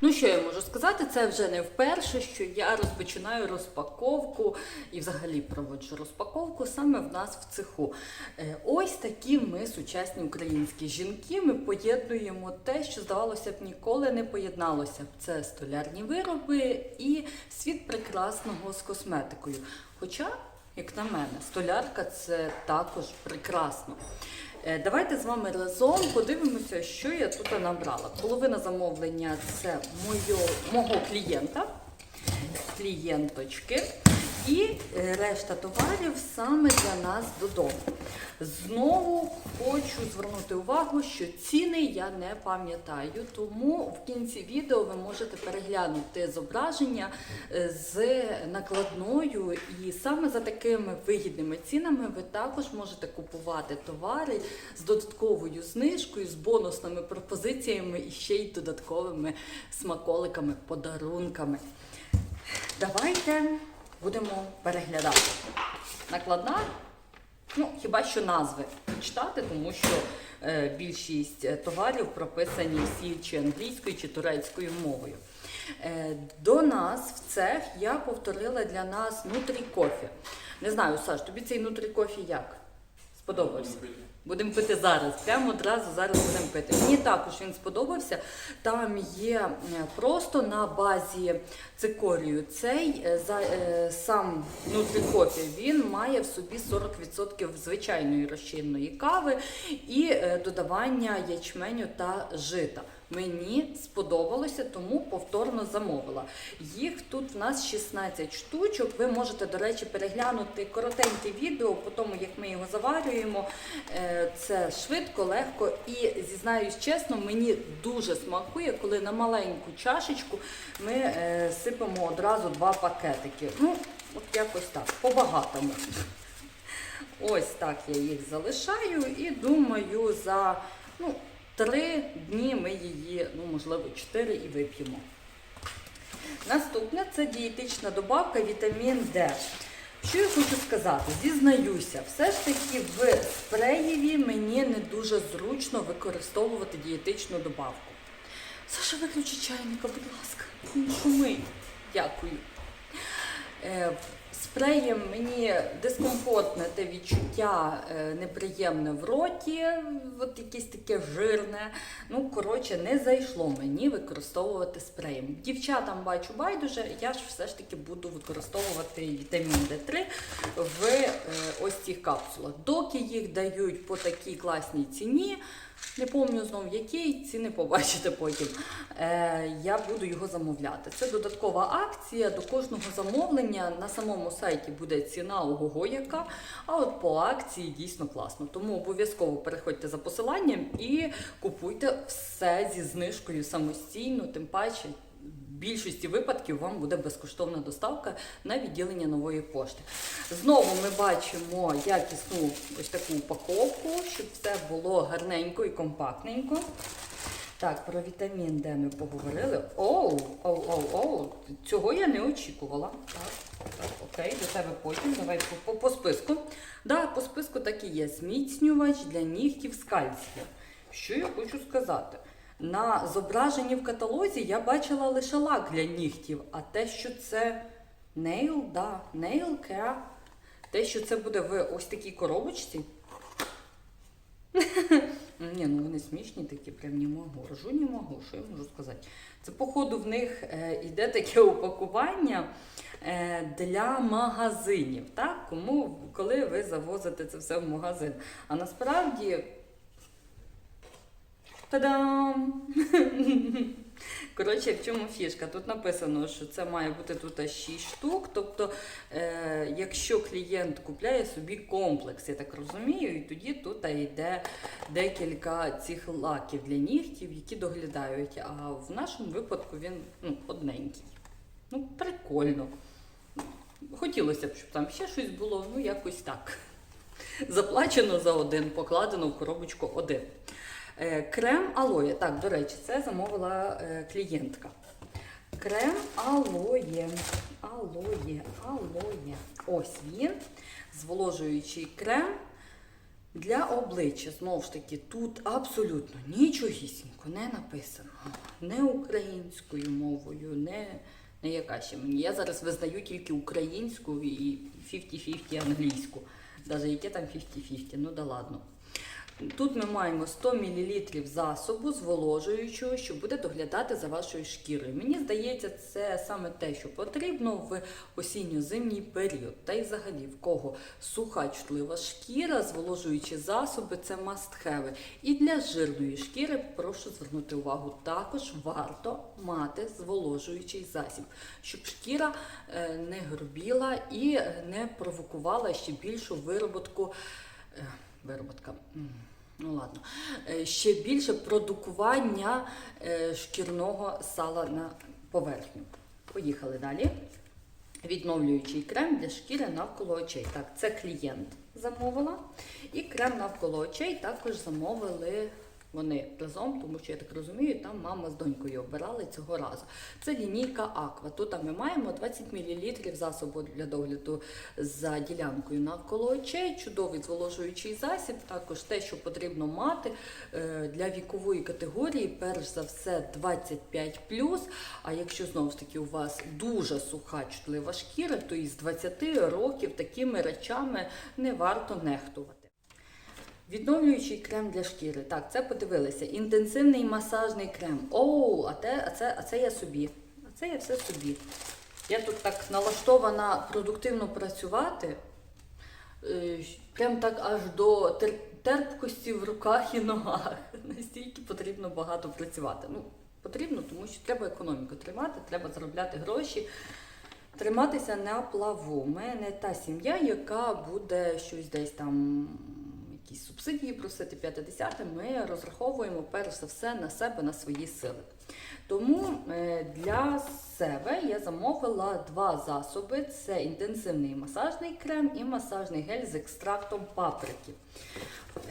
Ну, що я можу сказати, це вже не вперше, що я розпочинаю розпаковку і взагалі проводжу розпаковку саме в нас в цеху. Е, Ось такі ми сучасні українські жінки. Ми поєднуємо те, що здавалося б ніколи не поєдналося. Це столярні вироби і світ прекрасного з косметикою. Хоча, як на мене, столярка це також прекрасно. Е, Давайте з вами разом подивимося, що я тут набрала. Половина замовлення це моє, мого клієнта, клієнточки. І е, решта товарів саме для нас додому. Знову хочу звернути увагу, що ціни я не пам'ятаю, тому в кінці відео ви можете переглянути зображення е, з накладною, і саме за такими вигідними цінами ви також можете купувати товари з додатковою знижкою, з бонусними пропозиціями і ще й додатковими смаколиками, подарунками. Давайте будемо переглядати. Накладна, ну хіба що назви читати, тому що е, більшість е, товарів прописані всі чи англійською, чи турецькою мовою. Е, до нас в цех я повторила для нас нутрі кофі. Не знаю, Саш, тобі цей нутрі кофі як? Сподобався? Будемо пити зараз. Прямо одразу зараз будемо пити. Мені також він сподобався. Там є е, просто на базі цикорію цей е, за, е, сам нутрикофі, він має в собі 40% звичайної розчинної кави і додавання ячменю та жита. Мені сподобалося, тому повторно замовила. Їх тут в нас 16 штучок. Ви можете, до речі, переглянути коротеньке відео по тому, як ми його заварюємо. Е, Це швидко, легко і зізнаюсь чесно, мені дуже смакує, коли на маленьку чашечку ми е, сипемо одразу два пакетики. Ну, от якось так, по-багатому. Ось так я їх залишаю і думаю, за ну, три дні ми її, ну можливо, чотири і вип'ємо. Наступне це дієтична добавка вітамін Д. Що я хочу сказати? Зізнаюся, все ж таки в спреєві мені не дуже зручно використовувати дієтичну добавку. Саша, виключи чайника, будь ласка, він шумить. Дякую. Е, Спреєм мені дискомфортне те відчуття е, неприємне в роті, от якесь таке жирне. Ну, коротше, не зайшло мені використовувати спреєм. Дівчатам бачу байдуже, я ж все ж таки буду використовувати вітамін Д3 в е, ось цих капсулах. Доки їх дають по такій класній ціні. Не пам'ятаю знову який, ціни побачите потім. Е, я буду його замовляти. Це додаткова акція до кожного замовлення. На самому сайті буде ціна ого яка, а от по акції дійсно класно. Тому обов'язково переходьте за посиланням і купуйте все зі знижкою самостійно, тим паче. Більшості випадків вам буде безкоштовна доставка на відділення нової пошти. Знову ми бачимо якісну ось таку упаковку, щоб все було гарненько і компактненько. Так, про вітамін Д ми поговорили. Оу, оу, оу, оу. Цього я не очікувала. Так, так, окей, до тебе потім. Давай по, по, по списку. Да, по списку так і є. Зміцнювач для нігтів з. Що я хочу сказати? На зображенні в каталозі я бачила лише лак для нігтів, а те, що це нейл, да, nail care, те, що це буде в ось такій коробочці. Ні, ну вони смішні такі, прям не можу. Ржу не можу, що я можу сказати. Це, походу, в них е, йде таке упакування е, для магазинів. Так? Кому, коли ви завозите це все в магазин. А насправді. Та-дам! Коротше, в чому фішка? Тут написано, що це має бути тут 6 штук. Тобто, е, якщо клієнт купляє собі комплекс, я так розумію, і тоді тут йде декілька цих лаків для нігтів, які доглядають. А в нашому випадку він ну, одненький. Ну, прикольно. Хотілося б, щоб там ще щось було, ну якось так. Заплачено за один, покладено в коробочку один. Е, Крем алоє. Так, до речі, це замовила е, клієнтка. Крем алоє. Алоє, алоє. Ось він. Зволожуючий крем Для обличчя, знову ж таки, тут абсолютно нічогісінько не написано. Не українською мовою, не, не яка ще мені. Я зараз визнаю тільки українську і 50-50 англійську. Навіть яке там 50-50, ну да ладно. Тут ми маємо 100 мл засобу зволожуючого, що буде доглядати за вашою шкірою. Мені здається, це саме те, що потрібно в осінньо-зимній період. Та й взагалі, в кого суха чутлива шкіра, зволожуючі засоби це have. І для жирної шкіри прошу звернути увагу. Також варто мати зволожуючий засіб, щоб шкіра е, не грубіла і не провокувала ще більшу вироботку. Вироботка. Ну ладно. Е, Ще більше продукування е, шкірного сала на поверхню. Поїхали далі. Відновлюючий крем для шкіри навколо очей. Так, це клієнт замовила. І крем навколо очей також замовили вони разом, тому що я так розумію, там мама з донькою обирали цього разу. Це лінійка Аква. Тут ми маємо 20 мл засобу для догляду за ділянкою навколо очей, чудовий зволожуючий засіб, також те, що потрібно мати е, для вікової категорії, перш за все 25 А якщо знову ж таки у вас дуже суха чутлива шкіра, то із 20 років такими речами не варто нехтувати. Відновлюючий крем для шкіри. Так, це подивилися. Інтенсивний масажний крем. Оу, а, те, а, це, а це я собі. А це я все собі. Я тут так налаштована продуктивно працювати. Е, Прям так аж до тер- терпкості в руках і ногах. Настільки потрібно багато працювати. Ну, потрібно, тому що треба економіку тримати, треба заробляти гроші. Триматися на плаву. Ми не та сім'я, яка буде щось десь там, якісь субсидії просити 50 Ми розраховуємо перш за все на себе, на свої сили. Тому е, для себе я замовила два засоби: це інтенсивний масажний крем і масажний гель з екстрактом паприки.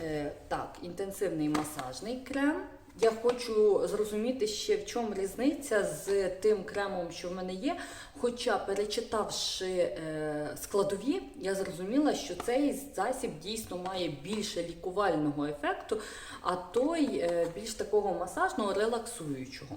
Е, Так, інтенсивний масажний крем. Я хочу зрозуміти ще в чому різниця з тим кремом, що в мене є. Хоча, перечитавши е, складові, я зрозуміла, що цей засіб дійсно має більше лікувального ефекту, а той е, більш такого масажного, релаксуючого.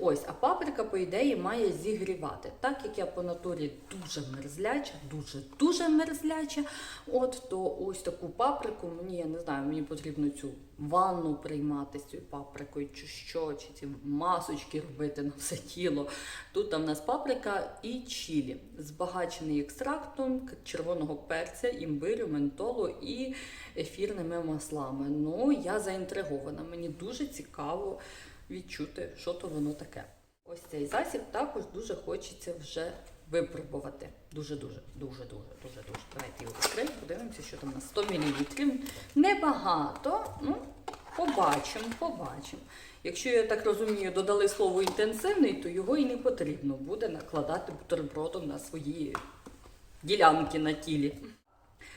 Ось, а паприка, по ідеї, має зігрівати. Так як я по натурі дуже мерзляча, дуже дуже мерзляча. От то ось таку паприку мені, я не знаю, мені потрібно цю ванну приймати з цією паприкою, чи що, чи ці масочки робити на все тіло. Тут там в нас паприка і чілі, збагачений екстрактом червоного перця, імбирю, ментолу і ефірними маслами. Ну, я заінтригована. Мені дуже цікаво відчути, що то воно таке. Ось цей засіб також дуже хочеться вже випробувати. Дуже, дуже, дуже, дуже, дуже, дуже. Давайте його відкриємо, подивимося, що там на 100 мл. Небагато. Ну, побачимо, побачимо. Якщо я так розумію, додали слово інтенсивний, то його і не потрібно буде накладати бутербродом на свої ділянки на тілі.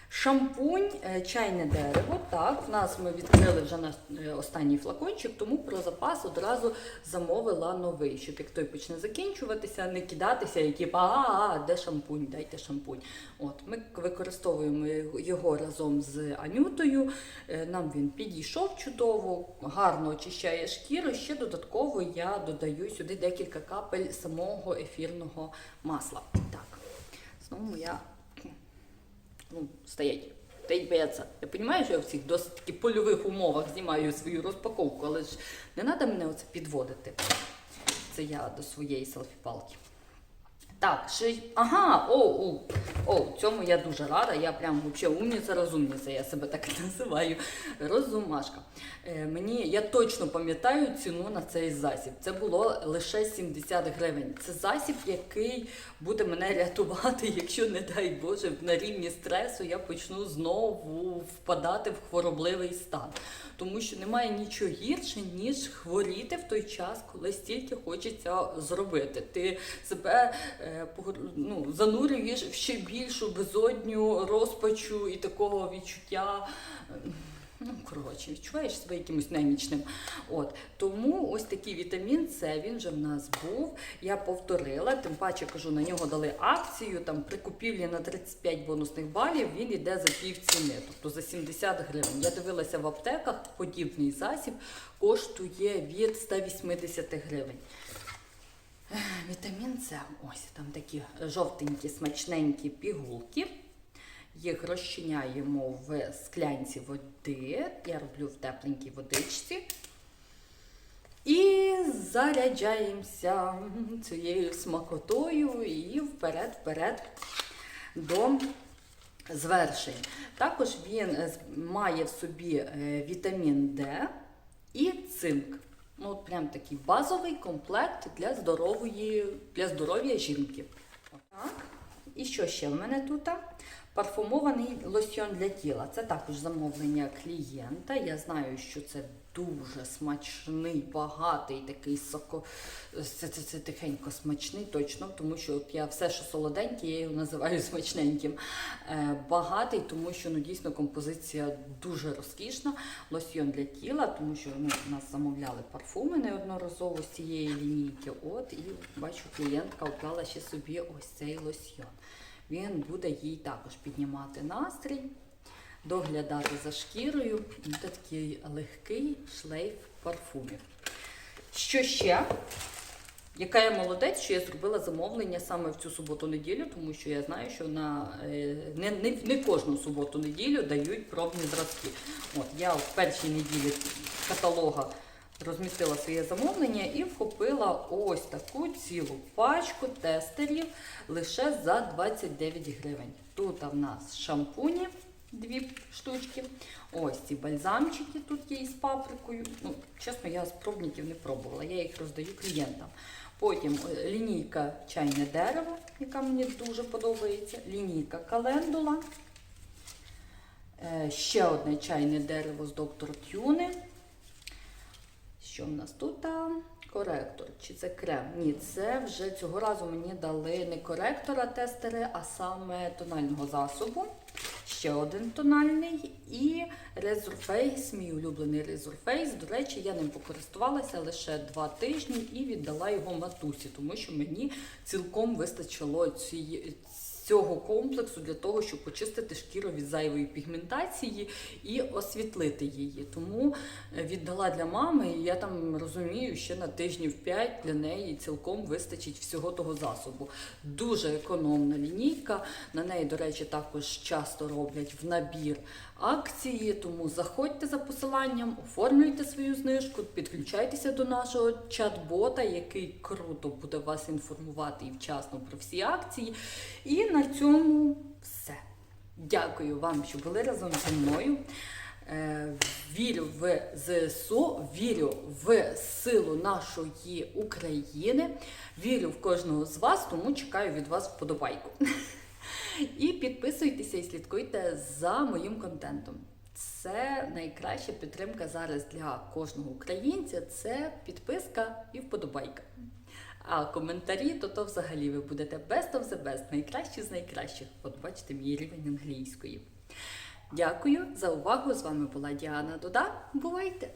Шампунь, е, чайне дерево. Так, в нас ми відкрили вже наш е, останній флакончик, тому про запас одразу замовила новий, щоб як той почне закінчуватися, не кидатися, і типу, а, де шампунь, дайте шампунь. От, ми використовуємо його разом з Анютою. Е, Нам він підійшов чудово, гарно очищає шкіру. Ще додатково я додаю сюди декілька капель самого ефірного масла. Так, знову моя ну, стоять. Стоять бояться. Я розумію, що я в цих досить таки польових умовах знімаю свою розпаковку, але ж не треба мене оце підводити. Це я до своєї селфі-палки. Так, ще... ага, о, о, о, цьому я дуже рада. Я прям взагалі умниця, розумниця, я себе так називаю. Розумашка. Е, мені я точно пам'ятаю ціну на цей засіб. Це було лише 70 гривень. Це засіб, який буде мене рятувати, якщо, не дай Боже, на рівні стресу я почну знову впадати в хворобливий стан. Тому що немає нічого гірше, ніж хворіти в той час, коли стільки хочеться зробити. Ти себе ну, занурюєш в ще більшу безодню розпачу і такого відчуття. е, Ну, коротше, відчуваєш себе якимось немічним. От тому ось такий вітамін С він вже в нас був. Я повторила, тим паче кажу, на нього дали акцію. Там при купівлі на 35 бонусних балів він йде за пів ціни, тобто за 70 гривень. Я дивилася в аптеках, подібний засіб коштує від 180 гривень. Вітамін С. Ось там такі жовтенькі, смачненькі пігулки. Їх розчиняємо в склянці води. Я роблю в тепленькій водичці. І заряджаємося цією смакотою і вперед-вперед до звершень. Також він має в собі е, вітамін Д і цинк. Ну, от прям такий базовий комплект для здорової, для здоров'я жінки. Так. І що ще в мене тут? Парфумований лосьйон для тіла. Це також замовлення клієнта. Я знаю, що це дуже смачний, багатий такий соко. Це, це, це тихенько смачний, точно, тому що от я все, що солоденьке, я його називаю смачненьким. Е, багатий, тому що ну, дійсно композиція дуже розкішна. Лосьйон для тіла, тому що ну, нас замовляли парфуми неодноразово з цієї лінійки. От і бачу, клієнтка обрала ще собі ось цей лосьйон. Він буде їй також піднімати настрій, доглядати за шкірою. І такий легкий шлейф парфумів. Що ще? Яка я молодець, що я зробила замовлення саме в цю суботу-неділю, тому що я знаю, що на е, не, не, не кожну суботу-неділю дають пробні зразки. От я в першій неділі каталога розмістила своє замовлення і вхопила ось таку цілу пачку тестерів лише за 29 гривень. Тут в нас шампуні. Дві штучки. Ось ці бальзамчики тут є із паприкою. Ну, чесно, я з пробників не пробувала, я їх роздаю клієнтам. Потім е, лінійка чайне дерево, яка мені дуже подобається. Лінійка календула. Е, Ще одне чайне дерево з доктор Тюни. Що в нас тут? Коректор. Чи це крем? Ні, це вже цього разу мені дали не коректора тестери, а саме тонального засобу. Ще один тональний і Resurface, мій улюблений Resurface. До речі, я ним покористувалася лише два тижні і віддала його матусі, тому що мені цілком вистачило цієї. Цього комплексу для того, щоб почистити шкіру від зайвої пігментації і освітлити її. Тому е, віддала для мами, і я там розумію, ще на тижнів 5 для неї цілком вистачить всього того засобу. Дуже економна лінійка. На неї, до речі, також часто роблять в набір акції. Тому заходьте за посиланням, оформлюйте свою знижку, підключайтеся до нашого чат-бота, який круто буде вас інформувати і вчасно про всі акції. І на цьому все. Дякую вам, що були разом зі мною. Е, Вірю в ЗСУ, вірю в силу нашої України, вірю в кожного з вас, тому чекаю від вас вподобайку. І підписуйтеся і слідкуйте за моїм контентом. Це найкраща підтримка зараз для кожного українця. Це підписка і вподобайка. А коментарі, то то взагалі ви будете best of the best, найкращі з найкращих. От бачите, мій рівень англійської. Дякую за увагу. З вами була Діана Дуда. Бувайте!